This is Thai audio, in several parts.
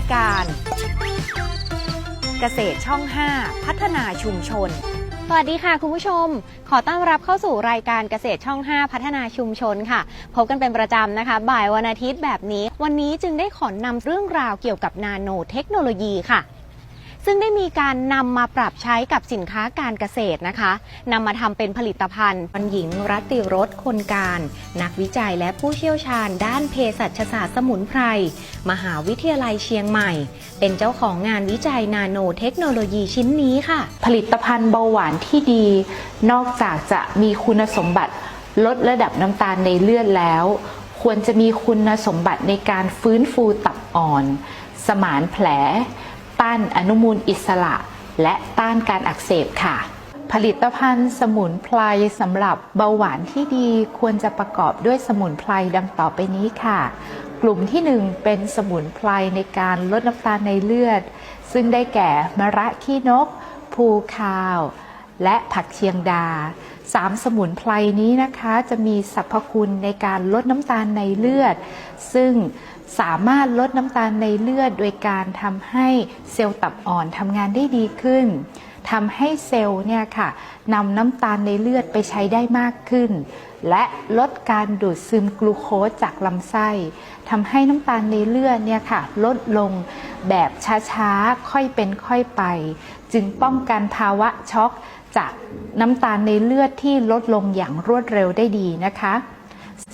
ายการ เกษตรช่อง 5 พัฒนาชุมชน สวัสดีค่ะคุณผู้ชม ขอต้อนรับเข้าสู่รายการเกษตรช่อง 5 พัฒนาชุมชนค่ะ พบกันเป็นประจำนะคะ บ่ายวันอาทิตย์แบบนี้ วันนี้จึงได้ขอนำเรื่องราวเกี่ยวกับนาโนเทคโนโลยีค่ะ ซึ่งได้มีการนำมาปรับใช้กับสินค้าการเกษตรนะคะนำมาทำเป็นผลิตภัณฑ์วันหญิงรัตติรสคนการ นักวิจัยและผู้เชี่ยวชาญ ด้านเภสัชศาสตร์สมุนไพร มหาวิทยาลัยเชียงใหม่ เป็นเจ้าของงานวิจัยนาโนเทคโนโลยีชิ้นนี้ค่ะ ผลิตภัณฑ์เบาหวานที่ดี นอกจากจะมีคุณสมบัติลดระดับน้ำตาลในเลือดแล้ว ควรจะมีคุณสมบัติในการฟื้นฟูตับอ่อน สมานแผล ต้านอนุมูลอิสระ และต้านการอักเสบค่ะ ผลิตภัณฑ์สมุนไพรสำหรับเบาหวานที่ดีควรจะประกอบด้วยสมุนไพรดังต่อไปนี้ค่ะ กลุ่มที่ 1 เป็นสมุนไพรในการลดน้ำตาลในเลือด ซึ่งได้แก่มะระขี้นก ภูคาว และผักเชียงดาสามสมุนไพรนี้นะคะจะมีสรรพคุณในการลดน้ำตาลในเลือด ซึ่ง สามารถลดน้ำตาลในเลือด โดยการทำให้เซลล์ตับอ่อนทำงานได้ดีขึ้นทำให้เซลล์เนี่ยค่ะนำน้ำตาลในเลือดไปใช้ได้มากขึ้น และลดการดูดซึมกลูโคสจากลำไส้ทำให้น้ำตาลในเลือดเนี่ยค่ะลดลงแบบช้าๆ ค่อยเป็นค่อยไป จึงป้องกันภาวะช็อกจากน้ำตาลในเลือดที่ลดลงอย่างรวดเร็วได้ดีนะคะ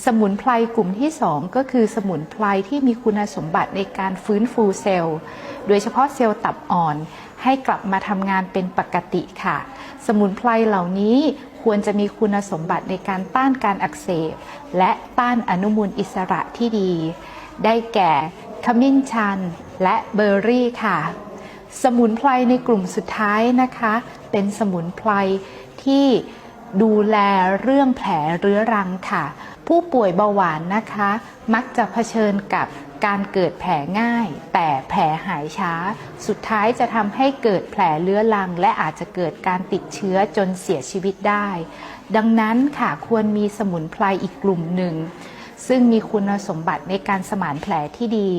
สมุนไพรกลุ่มที่ 2 ก็คือสมุนไพรที่มีคุณสมบัติในการฟื้นฟูเซลล์ โดยเฉพาะเซลล์ตับอ่อนให้กลับมาทำงานเป็นปกติค่ะ สมุนไพรเหล่านี้ควรจะมีคุณสมบัติในการต้านการอักเสบ และต้านอนุมูลอิสระที่ดี ได้แก่ขมิ้นชัน และเบอร์รี่ค่ะ สมุนไพรในกลุ่มสุดท้ายนะคะ เป็นสมุนไพรที่ดูแลเรื่องแผลเรื้อรังค่ะ ผู้ป่วยเบาหวานนะคะ มักจะเผชิญกับการเกิดแผลง่าย แต่แผลหายช้า สุดท้ายจะทำให้เกิดแผลเรื้อรัง และอาจจะเกิดการติดเชื้อจนเสียชีวิตได้ ดังนั้นค่ะควรมีสมุนไพรอีกกลุ่มหนึ่ง ซึ่งมีคุณสมบัติในการสมานแผลที่ดี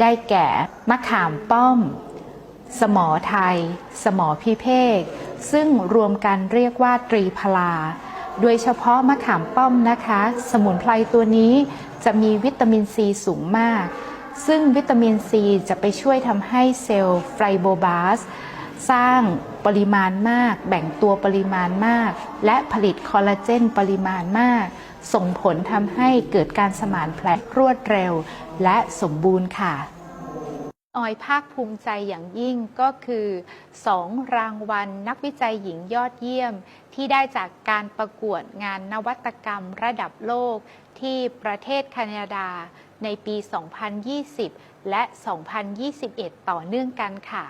ได้แก่มะขามป้อม สมอไทย สมอพิเภกซึ่งรวมกันเรียกว่าตรีพลา โดยเฉพาะมะขามป้อมนะคะ สมุนไพรตัวนี้จะมีวิตามินซีสูงมาก ซึ่งวิตามินซีจะไปช่วยทำให้เซลล์ไฟโบบาสสร้างปริมาณมาก แบ่งตัวปริมาณมาก และผลิตคอลลาเจนปริมาณมาก ส่งผลทำให้เกิดการสมานแผลรวดเร็ว และสมบูรณ์ค่ะ ออยภาคภูมิใจอย่างยิ่งก็คือ 2 รางวัลนักวิจัยหญิงยอดเยี่ยม ที่ได้จากการประกวดงานนวัตกรรมระดับโลกที่ประเทศแคนาดาในปี 2020 และ 2021 ต่อเนื่องกันค่ะ